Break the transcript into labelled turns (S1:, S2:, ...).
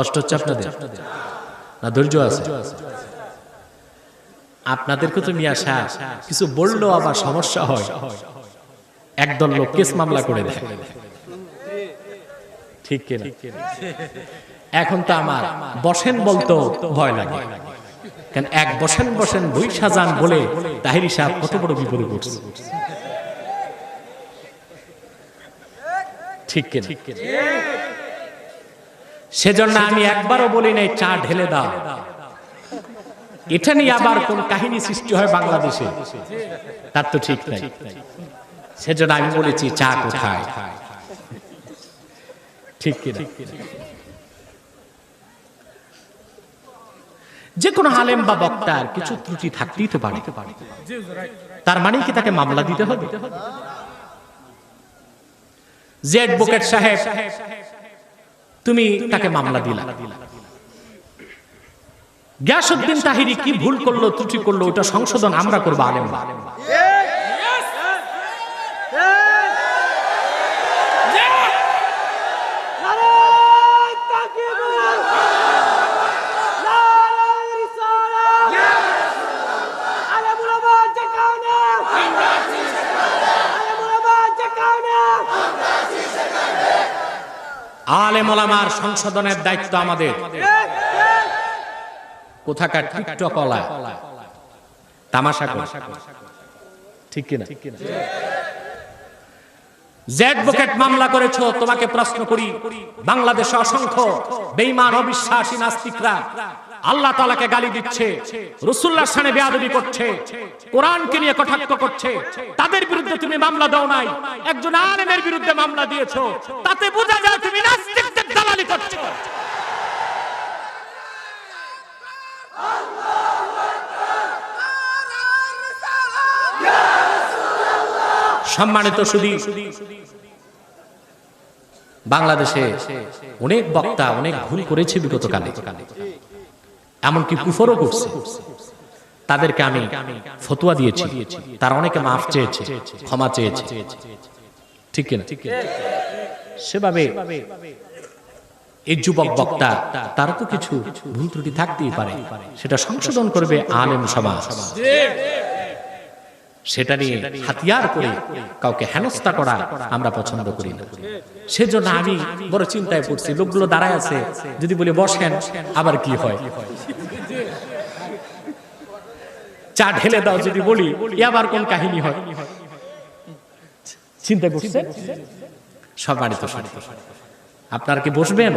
S1: কষ্ট হচ্ছে আপনাদের? না, ধৈর্য আছে? আপনাদেরকে তো নিয়ে আসা কিছু বললেও আবার সমস্যা হয়। একদল লোক কেস মামলা করে দেয়। ঠিক কিনা? এখন তো আমার বসেন বলতো ভয় লাগে। কারণ এক বসেন বসেন দুই সাজান বলে তাহিরি সাহেব কত বড় বিপদে পড়ছে। ঠিক কিনা? সেজন্য আমি একবারও বলি নাই, চা ঢেলে দাও। এটা নিয়ে আবার কোন কাহিনী সৃষ্টি হয় বাংলাদেশে? তার তো ঠিক নাই। সেজন্য আমি বলেছি, চা কোথায়? ঠিক যে কোনো আলেম বা বক্তার কিছু ত্রুটি থাকতেই তো পারে। তার মানে কি তাকে মামলা দিতে হবে? যে অ্যাডভোকেট সাহেব তুমি তাকে মামলা দিলা। গ্যাসউদ্দিন তাহিরি কি ভুল করল, ত্রুটি করল, ওটা সংশোধন আমরা করব আলেম আলেম ওলামার সংশোধনের দায়িত্ব আমাদের। কোথাকার টিকটকলা তামাশা ঠিক কিনা? মামলা করেছ, তোমাকে প্রশ্ন করি, বাংলাদেশে অসংখ্য অবিশ্বাসী নাস্তিকরা আল্লাহ তালাকে গালি দিচ্ছে বেয়াদবি করছে, কোরআনকে নিয়ে কটাক্ষ করছে, তাদের বিরুদ্ধে তুমি মামলা দাও নাই, একজন আলেমের বিরুদ্ধে মামলা দিয়েছ, তাতে বোঝা যায় তুমি নাস্তিকদের দালালি করছ সম্মানিত সুদী বাংলাদেশে অনেক বক্তা অনেক ভুল করেছে বিগত কালে এমনকি কুফরও করছে। তাদেরকে আমি ফতুয়া দিয়েছি। তারা অনেকে মাফ চেয়েছে, ক্ষমা চেয়েছে। ঠিক কিনা? সেভাবে এই যুবক বক্তা, তারা তো কিছু ভুল ত্রুটি থাকতেই পারে। সেটা সংশোধন করবে আলেম সমাজ। সেটা নিয়ে হাতিয়ার করে কাউকে হেনস্থা করা আমরা পছন্দ করি না। সেজন্য আমি বড় চিন্তায় পড়ছি, লোকগুলো দাঁড়ায় আছে, যদি বলি বসেন, আবার কি হয়? চা ঢেলে দাও যদি বলি আবার কোন কাহিনী হয়? চিন্তা করছেন সম্মানিত সম্মানিত আপনারা কি বসবেন?